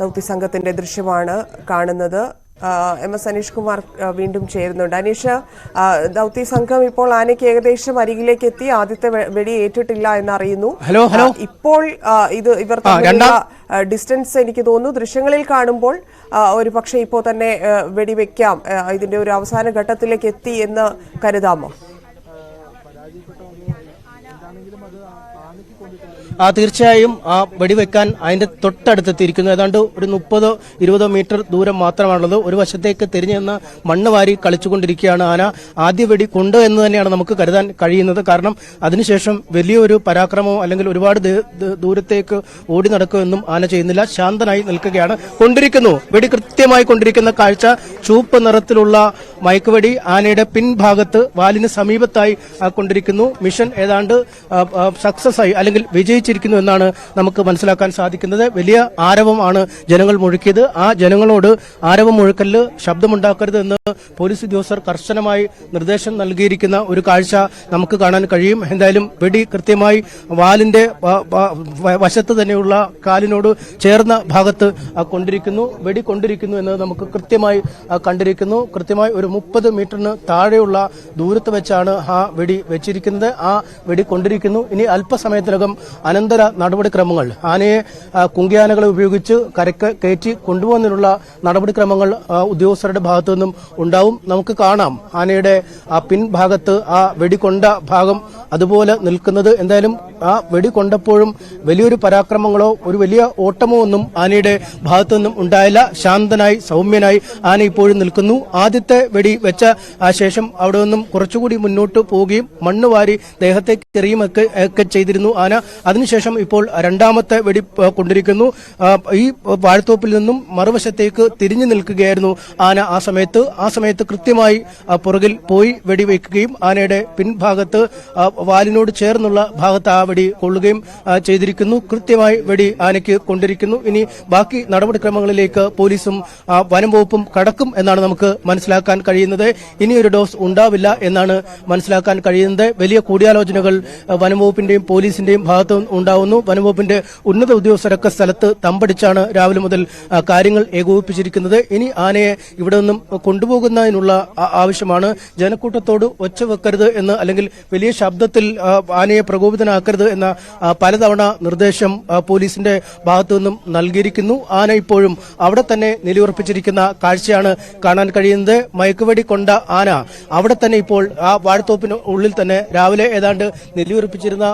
ദൗത്യ സംഘത്തിന്റെ ദൃശ്യമാണ് കാണുന്നത്. എം എസ് അനീഷ് കുമാർ വീണ്ടും ചേരുന്നുണ്ട്. അനീഷ് ദൗത്യ സംഘം ഇപ്പോൾ ആനയ്ക്ക് ഏകദേശം അരികിലേക്ക് എത്തി. ആദ്യത്തെ വെടി ഏറ്റിട്ടില്ല എന്നറിയുന്നു. Hello, hello. ഇപ്പോൾ ഇത് ഇവർ ഡിസ്റ്റൻസ് എനിക്ക് തോന്നുന്നു. ദൃശ്യങ്ങളിൽ കാണുമ്പോൾ ഒരു പക്ഷേ ഇപ്പോൾ തന്നെ വെടിവെക്കാം ഇതിന്റെ ഒരു അവസാന ഘട്ടത്തിലേക്ക് എത്തി എന്ന് കരുതാമോ? തീർച്ചയായും ആ വെടിവെക്കാൻ അതിന്റെ തൊട്ടടുത്തെത്തിയിരിക്കുന്നു. ഏതാണ്ട് ഒരു മുപ്പതോ ഇരുപതോ മീറ്റർ ദൂരം മാത്രമാണുള്ളത്. ഒരു വശത്തേക്ക് തിരിഞ്ഞു നിന്ന് മണ്ണ് വാരി കളിച്ചുകൊണ്ടിരിക്കുകയാണ് ആന. ആദ്യ വെടി കൊണ്ട് എന്ന് തന്നെയാണ് നമുക്ക് കരുതാൻ കഴിയുന്നത്. കാരണം അതിനുശേഷം വലിയൊരു പരാക്രമമോ അല്ലെങ്കിൽ ഒരുപാട് ദൂരത്തേക്ക് ഓടി നടക്കുമെന്നും ആന ചെയ്യുന്നില്ല. ശാന്തനായി നിൽക്കുകയാണ് കൊണ്ടിരിക്കുന്നു. വെടി കൃത്യമായി കൊണ്ടിരിക്കുന്ന കാഴ്ച. ചുവപ്പ് നിറത്തിലുള്ള മയക്കുവെടി ആനയുടെ പിൻഭാഗത്ത് വാലിന് സമീപത്തായി കൊണ്ടിരിക്കുന്നു. മിഷൻ ഏതാണ്ട് സക്സസ് ആയി അല്ലെങ്കിൽ വിജയിച്ചിരിക്കുന്നു എന്നാണ് നമുക്ക് മനസ്സിലാക്കാൻ സാധിക്കുന്നത്. വലിയ ആരവമാണ് ജനങ്ങൾ മുഴുക്കിയത്. ആ ജനങ്ങളോട് ആരവം മുഴുക്കലിൽ ശബ്ദമുണ്ടാക്കരുത് എന്ന് പോലീസ് ഉദ്യോഗസ്ഥർ കർശനമായി നിർദ്ദേശം നൽകിയിരിക്കുന്ന ഒരു കാഴ്ച നമുക്ക് കാണാൻ കഴിയും. എന്തായാലും വെടി കൃത്യമായി വാലിന്റെ വശത്ത് തന്നെയുള്ള കാലിനോട് ചേർന്ന ഭാഗത്ത് കൊണ്ടിരിക്കുന്നു. വെടി കൊണ്ടിരിക്കുന്നു എന്ന് നമുക്ക് കൃത്യമായി കണ്ടിരിക്കുന്നു. കൃത്യമായി ഒരു മുപ്പത് മീറ്ററിന് താഴെയുള്ള ദൂരത്ത് വെച്ചാണ് ആ വെടി വെച്ചിരിക്കുന്നത്. ആ വെടി കൊണ്ടിരിക്കുന്നു. ഇനി അല്പസമയത്തിനകം അനന്തര നടപടിക്രമങ്ങൾ. ആനയെ കുങ്കിയാനകളെ ഉപയോഗിച്ച് കരക്ക് കയറ്റി കൊണ്ടുപോകുന്നതിനുള്ള നടപടിക്രമങ്ങൾ ഉദ്യോഗസ്ഥരുടെ ഭാഗത്തു നിന്നും ഉണ്ടാവും. നമുക്ക് കാണാം ആനയുടെ ആ പിൻഭാഗത്ത് ആ വെടികൊണ്ട ഭാഗം അതുപോലെ നിൽക്കുന്നത്. എന്തായാലും ആ വെടികൊണ്ടപ്പോഴും വലിയൊരു പരാക്രമങ്ങളോ ഒരു വലിയ ഓട്ടമോ ഒന്നും ആനയുടെ ഭാഗത്തു നിന്നും ഉണ്ടായില്ല. ശാന്തനായി സൗമ്യനായി ആന ഇപ്പോഴും നിൽക്കുന്നു. ആദ്യത്തെ വെടി വെച്ച ശേഷം അവിടെ നിന്നും കുറച്ചുകൂടി മുന്നോട്ട് പോവുകയും മണ്ണ് വാരി ദേഹത്തേക്ക് എറിയുമൊക്കെ ചെയ്തിരുന്നു ആന. അതിനുശേഷം ഇപ്പോൾ രണ്ടാമത്തെ വെടി കൊണ്ടിരിക്കുന്നു. ഈ വാഴത്തോപ്പിൽ നിന്നും മറുവശത്തേക്ക് തിരിഞ്ഞു നിൽക്കുകയായിരുന്നു ആന ആ സമയത്ത്. ആ സമയത്ത് കൃത്യമായി പുറകിൽ പോയി വെടിവെക്കുകയും ആനയുടെ പിൻഭാഗത്ത് വാലിനോട് ചേർന്നുള്ള ഭാഗത്ത് ആ വെടി കൊള്ളുകയും ചെയ്തിരിക്കുന്നു. കൃത്യമായി വെടി ആനയ്ക്ക് കൊണ്ടിരിക്കുന്നു. ഇനി ബാക്കി നടപടിക്രമങ്ങളിലേക്ക് പോലീസും വനംവകുപ്പും വനം വകുപ്പും കടക്കും എന്നാണ് നമുക്ക് മനസ്സിലാക്കാൻ കഴിയുന്നത്. ഇനിയൊരു ഡോസ് ഉണ്ടാവില്ല എന്നാണ് മനസ്സിലാക്കാൻ കഴിയുന്നത്. വലിയ കൂടിയാലോചനകൾ വനംവകുപ്പിന്റെയും വനം വകുപ്പിന്റെയും പോലീസിന്റെയും ഭാഗത്ത് ഉണ്ടാവുന്നു. വനംവകുപ്പിന്റെ ഉന്നത ഉദ്യോഗസ്ഥരൊക്കെ സ്ഥലത്ത് തമ്പടിച്ചാണ് രാവിലെ മുതൽ കാര്യങ്ങൾ ഏകോപിപ്പിച്ചിരിക്കുന്നത്. ഇനി ആനയെ ഇവിടെ നിന്നും കൊണ്ടുപോകുന്നതിനുള്ള ആവശ്യമാണ്. ജനക്കൂട്ടത്തോട് ഒച്ച വെക്കരുത് എന്ന് അല്ലെങ്കിൽ വലിയ ശബ്ദത്തിൽ ആനയെ പ്രകോപിതനാക്കരുത് എന്ന പലതവണ നിർദ്ദേശം പോലീസിന്റെ ഭാഗത്തു നിന്നും നൽകിയിരിക്കുന്നു. ആന ഇപ്പോഴും അവിടെ തന്നെ നിലയുറപ്പിച്ചിരിക്കുന്ന കാഴ്ചയാണ് കാണാൻ കഴിയുന്നത്. മയക്കുവെടി കൊണ്ട ആന അവിടെ തന്നെ ഇപ്പോൾ ആ വാഴത്തോപ്പിന് ഉള്ളിൽ തന്നെ രാവിലെ ഏതാണ്ട് നിലയുറപ്പിച്ചിരുന്ന